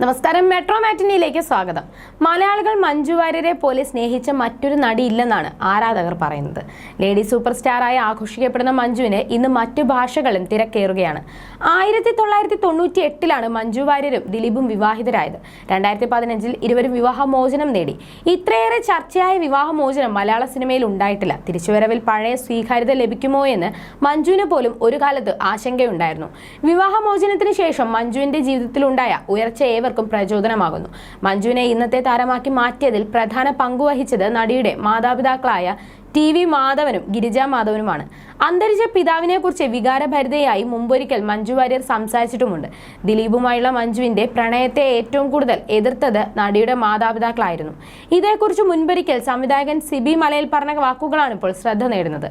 നമസ്കാരം. മെട്രോ മാറ്റിനിയിലേക്ക് സ്വാഗതം. മലയാളികൾ മഞ്ജു വാര്യരെ പോലെ സ്നേഹിച്ച മറ്റൊരു നടി ഇല്ലെന്നാണ് ആരാധകർ പറയുന്നത്. ലേഡി സൂപ്പർ സ്റ്റാറായി ആഘോഷിക്കപ്പെടുന്ന മഞ്ജുവിന് ഇന്ന് മറ്റു ഭാഷകളും തിരക്കേറുകയാണ്. ആയിരത്തി തൊള്ളായിരത്തി തൊണ്ണൂറ്റി എട്ടിലാണ് മഞ്ജു വാര്യരും ദിലീപും വിവാഹിതരായത്. രണ്ടായിരത്തി പതിനഞ്ചിൽ ഇരുവരും വിവാഹമോചനം നേടി. ഇത്രയേറെ ചർച്ചയായ വിവാഹമോചനം മലയാള സിനിമയിൽ ഉണ്ടായിട്ടില്ല. തിരിച്ചുവരവിൽ പഴയ സ്വീകാര്യത ലഭിക്കുമോ എന്ന് മഞ്ജുവിന് പോലും ഒരു കാലത്ത് ആശങ്കയുണ്ടായിരുന്നു. വിവാഹമോചനത്തിന് ശേഷം മഞ്ജുവിന്റെ ജീവിതത്തിലുണ്ടായ ഉയർച്ച ഏവർക്കും പ്രചോദനമാകുന്നു. മഞ്ജുവിനെ ഇന്നത്തെ താരമാക്കി മാറ്റിയതിൽ പ്രധാന പങ്കുവഹിച്ചത് നടിയുടെ മാതാപിതാക്കളായ ടി വി മാധവനും ഗിരിജ മാധവനുമാണ്. അന്തരിച്ച പിതാവിനെ കുറിച്ച് വികാരഭരിതയായി മുമ്പൊരിക്കൽ മഞ്ജു വാര്യർ സംസാരിച്ചിട്ടുമുണ്ട്. ദിലീപുമായുള്ള മഞ്ജുവിന്റെ പ്രണയത്തെ ഏറ്റവും കൂടുതൽ എതിർത്തത് നടിയുടെ മാതാപിതാക്കളായിരുന്നു. ഇതേക്കുറിച്ച് മുൻപൊരിക്കൽ സംവിധായകൻ സിബി മലയിൽ പറഞ്ഞ വാക്കുകളാണ് ഇപ്പോൾ ശ്രദ്ധ നേടുന്നത്.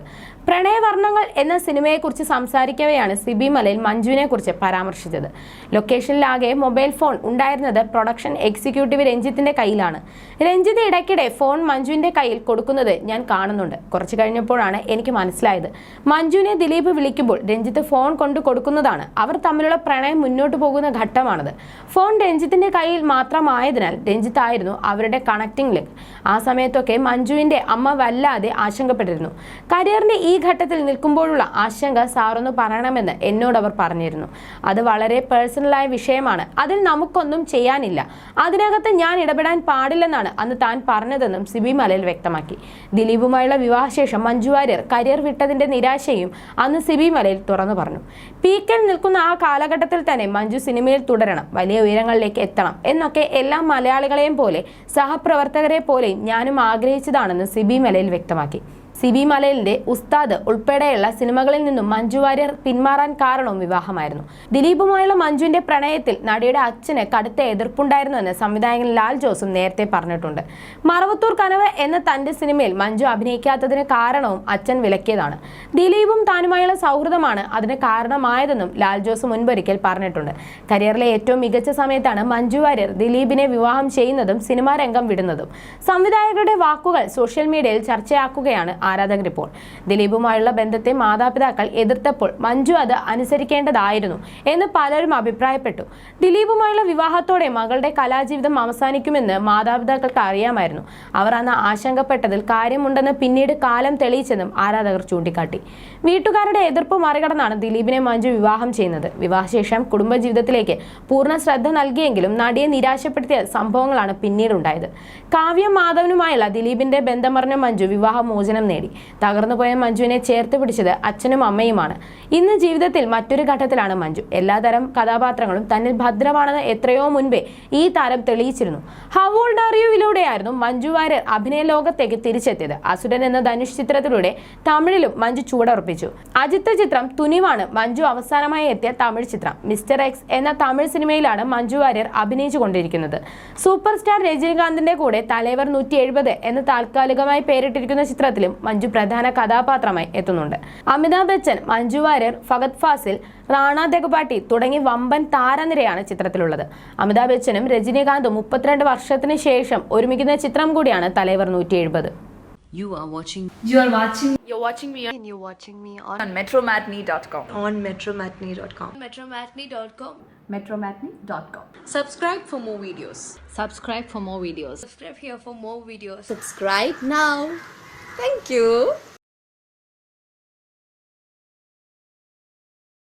പ്രണയവർണങ്ങൾ എന്ന സിനിമയെക്കുറിച്ച് സംസാരിക്കവെയാണ് സിബി മലയിൽ മഞ്ജുവിനെ കുറിച്ച് പരാമർശിച്ചത്. ലൊക്കേഷനിലാകെ മൊബൈൽ ഫോൺ ഉണ്ടായിരുന്നത് പ്രൊഡക്ഷൻ എക്സിക്യൂട്ടീവ് രഞ്ജിത്തിന്റെ കയ്യിലാണ്. രഞ്ജിത്ത് ഇടയ്ക്കിടെ ഫോൺ മഞ്ജുവിന്റെ കയ്യിൽ കൊടുക്കുന്നത് ഞാൻ കാണുന്നുണ്ട്. കുറച്ചു കഴിഞ്ഞപ്പോഴാണ് എനിക്ക് മനസ്സിലായത്. മഞ്ജുവിനെ ദിലീപ് വിളിക്കുമ്പോൾ രഞ്ജിത്ത് ഫോൺ കൊണ്ട് കൊടുക്കുന്നതാണ്. അവർ തമ്മിലുള്ള പ്രണയം മുന്നോട്ട് പോകുന്ന ഘട്ടമാണത്. ഫോൺ രഞ്ജിത്തിന്റെ കയ്യിൽ മാത്രമായതിനാൽ രഞ്ജിത്ത് ആയിരുന്നു അവരുടെ കണക്റ്റിംഗ് ലിങ്ക്. ആ സമയത്തൊക്കെ മഞ്ജുവിന്റെ അമ്മ വല്ലാതെ ആശങ്കപ്പെട്ടിരുന്നു. കരിയറിന്റെ ഈ ഘട്ടത്തിൽ നിൽക്കുമ്പോഴുള്ള ആശങ്ക സാറൊന്ന് പറയണമെന്ന് എന്നോട് അവർ പറഞ്ഞിരുന്നു. അത് വളരെ പേഴ്സണലായ വിഷയമാണ്. അതിൽ നമുക്കൊന്നും ചെയ്യാനില്ല. അതിനകത്ത് ഞാൻ ഇടപെടാൻ പാടില്ലെന്നാണ് അന്ന് താൻ പറഞ്ഞതെന്നും സിബി മലയിൽ വ്യക്തമാക്കി. ദിലീപുമായുള്ള വിവാഹശേഷം മഞ്ജു വാര്യർ കരിയർ വിട്ടതിന്റെ നിരാശയും അന്ന് സിബി മലയിൽ തുറന്നു പറഞ്ഞു. പീക്കിൽ നിൽക്കുന്ന ആ കാലഘട്ടത്തിൽ തന്നെ മഞ്ജു സിനിമയിൽ തുടരണം. വലിയ ഉയരങ്ങളിലേക്ക് എത്തണം എന്നൊക്കെ എല്ലാ മലയാളികളെയും പോലെ സഹപ്രവർത്തകരെ പോലെയും ഞാനും ആഗ്രഹിച്ചതാണെന്ന് സിബി മലയിൽ വ്യക്തമാക്കി. സിബി മലയിലിന്റെ ഉസ്താദ് ഉൾപ്പെടെയുള്ള സിനിമകളിൽ നിന്നും മഞ്ജു വാര്യർ പിന്മാറാൻ കാരണവും വിവാഹമായിരുന്നു. ദിലീപുമായുള്ള മഞ്ജുവിന്റെ പ്രണയത്തിൽ നടിയുടെ അച്ഛന് കടുത്ത എതിർപ്പുണ്ടായിരുന്നുവെന്ന് സംവിധായകൻ ലാൽ ജോസും നേരത്തെ പറഞ്ഞിട്ടുണ്ട്. മറവത്തൂർ കനവ് എന്ന തന്റെ സിനിമയിൽ മഞ്ജു അഭിനയിക്കാത്തതിന് കാരണവും അച്ഛൻ വിലക്കിയതാണ്. ദിലീപും താനുമായുള്ള സൗഹൃദമാണ് അതിന് കാരണമായതെന്നും ലാൽ ജോസ് മുൻപൊരിക്കൽ പറഞ്ഞിട്ടുണ്ട്. കരിയറിലെ ഏറ്റവും മികച്ച സമയത്താണ് മഞ്ജു വാര്യർ ദിലീപിനെ വിവാഹം ചെയ്യുന്നതും സിനിമാ രംഗം വിടുന്നതും. സംവിധായകരുടെ വാക്കുകൾ സോഷ്യൽ മീഡിയയിൽ ചർച്ചയാക്കുകയാണ് ആരാധകർ ഇപ്പോൾ. ദിലീപുമായുള്ള ബന്ധത്തെ മാതാപിതാക്കൾ എതിർത്തപ്പോൾ മഞ്ജു അത് അനുസരിക്കേണ്ടതായിരുന്നു എന്ന് പലരും അഭിപ്രായപ്പെട്ടു. ദിലീപുമായുള്ള വിവാഹത്തോടെ മകളുടെ കലാജീവിതം അവസാനിക്കുമെന്ന് മാതാപിതാക്കൾക്ക് അറിയാമായിരുന്നു. അവർ അന്ന് ആശങ്കപ്പെട്ടതിൽ കാര്യമുണ്ടെന്ന് പിന്നീട് കാലം തെളിയിച്ചെന്നും ആരാധകർ ചൂണ്ടിക്കാട്ടി. വീട്ടുകാരുടെ എതിർപ്പ് മറികടന്നാണ് ദിലീപിനെ മഞ്ജു വിവാഹം ചെയ്യുന്നത്. വിവാഹശേഷം കുടുംബജീവിതത്തിലേക്ക് പൂർണ ശ്രദ്ധ നൽകിയെങ്കിലും നടിയെ നിരാശപ്പെടുത്തിയ സംഭവങ്ങളാണ് പിന്നീടുണ്ടായത്. കാവ്യ മാധവനുമായുള്ള ദിലീപിന്റെ ബന്ധമറിഞ്ഞ മഞ്ജു വിവാഹമോചനം നേടി. തകർന്നുപോയ മഞ്ജുവിനെ ചേർത്ത് പിടിച്ചത് അച്ഛനും അമ്മയുമാണ്. ഇന്ന് ജീവിതത്തിൽ മറ്റൊരു ഘട്ടത്തിലാണ് മഞ്ജു. എല്ലാതരം കഥാപാത്രങ്ങളും തന്നിൽ ഭദ്രമാണെന്ന് എത്രയോ മുൻപേ ഈ താരം തെളിയിച്ചിരുന്നു. ഹൗ ഓൾഡ് ആർ യുവിലൂടെയായിരുന്നു മഞ്ജു വാര്യർ അഭിനയ ലോകത്തേക്ക് തിരിച്ചെത്തിയത്. അസുരൻ എന്ന ധനുഷ് ചിത്രത്തിലൂടെ തമിഴിലും മഞ്ജു ചുവടുറപ്പിച്ചു അജിത്ത് ചിത്രം തുനിവാണ് മഞ്ജു അവസാനമായി എത്തിയ തമിഴ് ചിത്രം. മിസ്റ്റർ എക്സ് എന്ന തമിഴ് സിനിമയിലാണ് മഞ്ജു വാര്യർ അഭിനയിച്ചു കൊണ്ടിരിക്കുന്നത്. സൂപ്പർ സ്റ്റാർ രജനീകാന്തിന്റെ കൂടെ തലൈവർ നൂറ്റി എഴുപത് എന്ന് താൽക്കാലികമായി പേരിട്ടിരിക്കുന്ന ചിത്രത്തിലും മഞ്ജു പ്രധാന കഥാപാത്രമായി എത്തുന്നുണ്ട് അമിതാഭ് ബച്ചൻ മഞ്ജു വാര്യർ ഫഗത് ഫാസിൽ റാണ ദഗപാട്ടി തുടങ്ങി വമ്പൻ താരനിരയാണ് ചിത്രത്തിലുള്ളത് അമിതാഭ് ബച്ചനും രജനീകാന്തും മുപ്പത്തിരണ്ട് വർഷത്തിന് ശേഷം ഒരുമിക്കുന്ന ചിത്രം കൂടിയാണ് തലൈവർ നൂറ്റി എഴുപത് You are watching You are watching You're watching me and you're watching me on, on metromatney.com. on metromatney.com. metromatney.com. metromatney.com. Subscribe for more videos. Subscribe for more videos. Subscribe here for more videos. Subscribe now. Thank you.